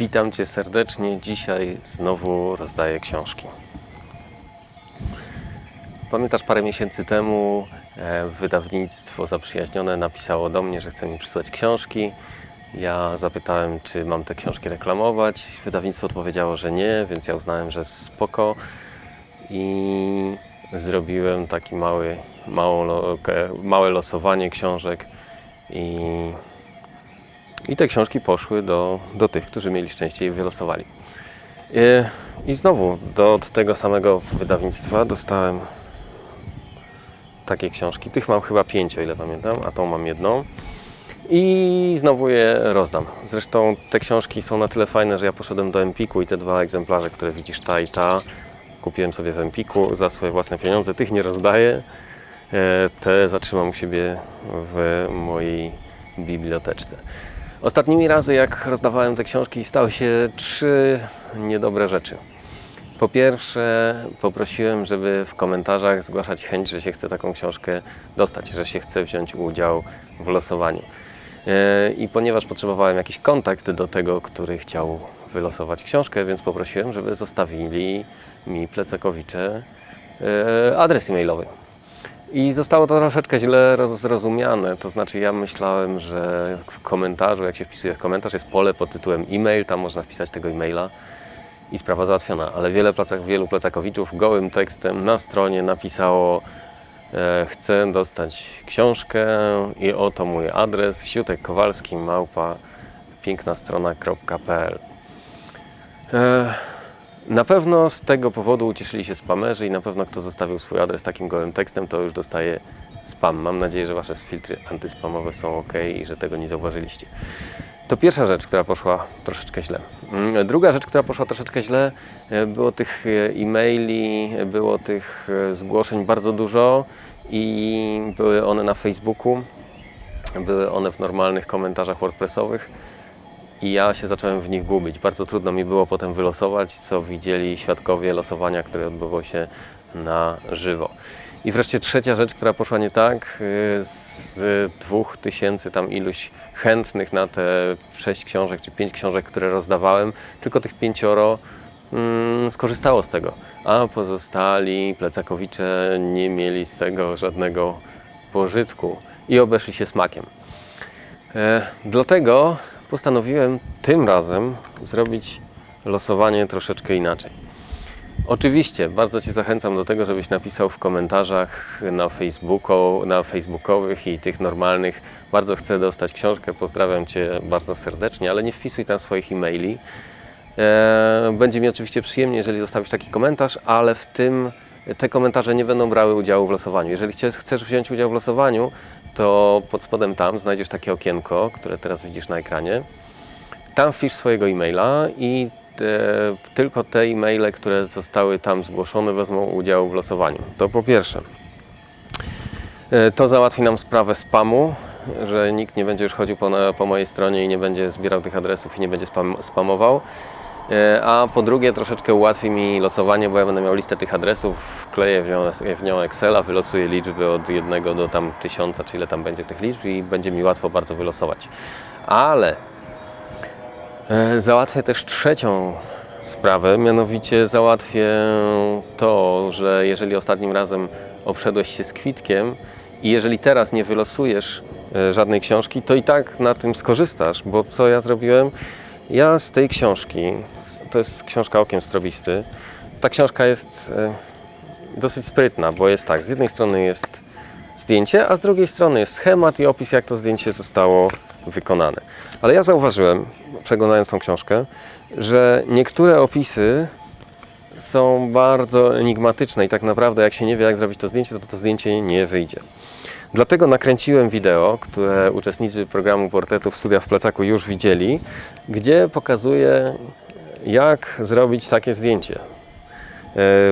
Witam Cię serdecznie. Dzisiaj znowu rozdaję książki. Pamiętasz, parę miesięcy temu e, wydawnictwo zaprzyjaźnione napisało do mnie, że chce mi przysłać książki. Ja zapytałem, czy mam te książki reklamować. Wydawnictwo odpowiedziało, że nie, więc ja uznałem, że spoko. I zrobiłem taki mały, ke- małe losowanie książek. I i te książki poszły do, do tych, którzy mieli szczęście i wylosowali. I, I znowu do od tego samego wydawnictwa dostałem takie książki. Tych mam chyba pięć, o ile pamiętam, a tą mam jedną. I znowu je rozdam. Zresztą te książki są na tyle fajne, że ja poszedłem do Empiku i te dwa egzemplarze, które widzisz, ta i ta, kupiłem sobie w Empiku za swoje własne pieniądze. Tych nie rozdaję. E, Te zatrzymam u siebie w mojej biblioteczce. Ostatnimi razy, jak rozdawałem te książki, stały się trzy niedobre rzeczy. Po pierwsze, poprosiłem, żeby w komentarzach zgłaszać chęć, że się chce taką książkę dostać, że się chce wziąć udział w losowaniu. E, I ponieważ potrzebowałem jakiś kontakt do tego, który chciał wylosować książkę, więc poprosiłem, żeby zostawili mi Plecakowicze e, adres e-mailowy. I zostało to troszeczkę źle roz- zrozumiane. To znaczy, ja myślałem, że w komentarzu, jak się wpisuje w komentarz, jest pole pod tytułem e-mail, tam można wpisać tego e-maila i sprawa załatwiona. Ale wiele placak, wielu plecakowiczów gołym tekstem na stronie napisało e, chcę dostać książkę i oto mój adres siutek kowalski małpa pięknastrona.pl e, na pewno z tego powodu ucieszyli się spamerzy i na pewno kto zostawił swój adres takim gołym tekstem, to już dostaje spam. Mam nadzieję, że Wasze filtry antyspamowe są ok i że tego nie zauważyliście. To pierwsza rzecz, która poszła troszeczkę źle. Mm, Druga rzecz, która poszła troszeczkę źle, e, było tych e, e-maili, e, było tych zgłoszeń bardzo dużo i były one na Facebooku, były one w normalnych komentarzach WordPressowych i ja się zacząłem w nich gubić. Bardzo trudno mi było potem wylosować, co widzieli świadkowie losowania, które odbyło się na żywo. I wreszcie trzecia rzecz, która poszła nie tak, y, z dwóch tysięcy tam iluś chętnych na te sześć książek czy pięć książek, które rozdawałem, tylko tych pięcioro mm, skorzystało z tego, a pozostali plecakowicze nie mieli z tego żadnego pożytku i obeszli się smakiem. E, Dlatego postanowiłem tym razem zrobić losowanie troszeczkę inaczej. Oczywiście bardzo Cię zachęcam do tego, żebyś napisał w komentarzach na, Facebooku, na facebookowych i tych normalnych bardzo chcę dostać książkę, pozdrawiam Cię bardzo serdecznie, ale nie wpisuj tam swoich e-maili. E, Będzie mi oczywiście przyjemnie, jeżeli zostawisz taki komentarz, ale w tym te komentarze nie będą brały udziału w losowaniu. Jeżeli chcesz wziąć udział w losowaniu, to pod spodem tam znajdziesz takie okienko, które teraz widzisz na ekranie. Tam wpisz swojego e-maila i te, tylko te e-maile, które zostały tam zgłoszone, wezmą udział w losowaniu. To po pierwsze. E, To załatwi nam sprawę spamu, że nikt nie będzie już chodził po, na, po mojej stronie i nie będzie zbierał tych adresów i nie będzie spam, spamował. E, A po drugie, troszeczkę ułatwi mi losowanie, bo ja będę miał listę tych adresów, wkleję w nią, w nią Excela, wylosuję liczby od jednego do tam tysiąca, czy ile tam będzie tych liczb i będzie mi łatwo bardzo wylosować. Ale E, Załatwię też trzecią sprawę, mianowicie załatwię to, że jeżeli ostatnim razem obszedłeś się z kwitkiem i jeżeli teraz nie wylosujesz e, żadnej książki, to i tak na tym skorzystasz, bo co ja zrobiłem? Ja z tej książki, to jest książka Okiem Strobisty, ta książka jest e, dosyć sprytna, bo jest tak, z jednej strony jest zdjęcie, a z drugiej strony jest schemat i opis, jak to zdjęcie zostało wykonane. Ale ja zauważyłem, przeglądając tą książkę, że niektóre opisy są bardzo enigmatyczne i tak naprawdę jak się nie wie, jak zrobić to zdjęcie, to to zdjęcie nie wyjdzie. Dlatego nakręciłem wideo, które uczestnicy programu Portretów Studia w Plecaku już widzieli, gdzie pokazuję, jak zrobić takie zdjęcie. E,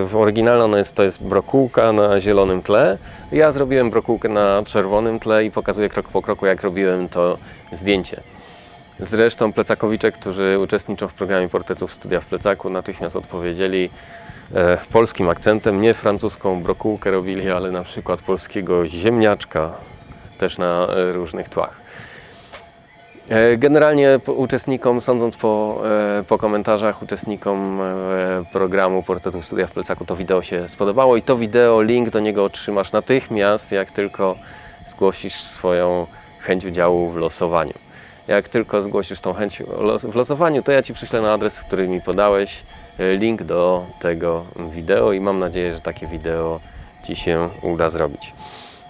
W oryginale ono jest, to jest brokułka na zielonym tle. Ja zrobiłem brokułkę na czerwonym tle i pokazuję krok po kroku, jak robiłem to zdjęcie. Zresztą plecakowicze, którzy uczestniczą w programie Portretów Studia w Plecaku, natychmiast odpowiedzieli polskim akcentem. Nie francuską brokułkę robili, ale na przykład polskiego ziemniaczka, też na e, różnych tłach. E, Generalnie uczestnikom, sądząc po, e, po komentarzach, uczestnikom e, programu Portretów Studia w Plecaku to wideo się spodobało i to wideo, link do niego otrzymasz natychmiast, jak tylko zgłosisz swoją chęć udziału w losowaniu. Jak tylko zgłosisz tą chęć w losowaniu, to ja Ci przyślę na adres, który mi podałeś, e, link do tego wideo i mam nadzieję, że takie wideo Ci się uda zrobić.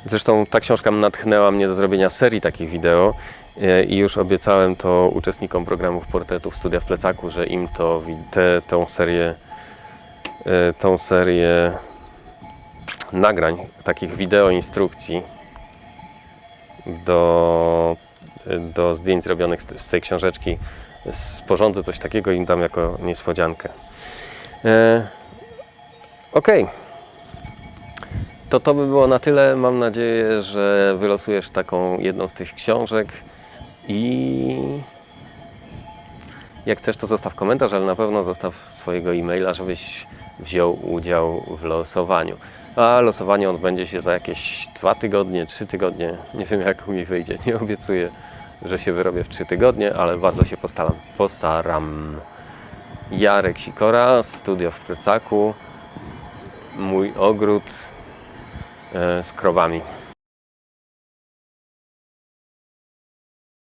Zresztą ta książka natchnęła mnie do zrobienia serii takich wideo e, i już obiecałem to uczestnikom programów Portretów Studia w Plecaku, że im to, te, tą serię e, tą serię nagrań, takich wideo instrukcji do, do zdjęć zrobionych z, tej książeczki sporządzę coś takiego i dam jako niespodziankę. E, Okej. To to by było na tyle. Mam nadzieję, że wylosujesz taką jedną z tych książek i jak chcesz, to zostaw komentarz, ale na pewno zostaw swojego e-maila, żebyś wziął udział w losowaniu. A losowanie odbędzie się za jakieś dwa tygodnie, trzy tygodnie. Nie wiem, jak mi wyjdzie. Nie obiecuję, że się wyrobię w trzy tygodnie, ale bardzo się postaram. Postaram. Jarek Sikora, studio w Plecaku, mój ogród e, z krowami.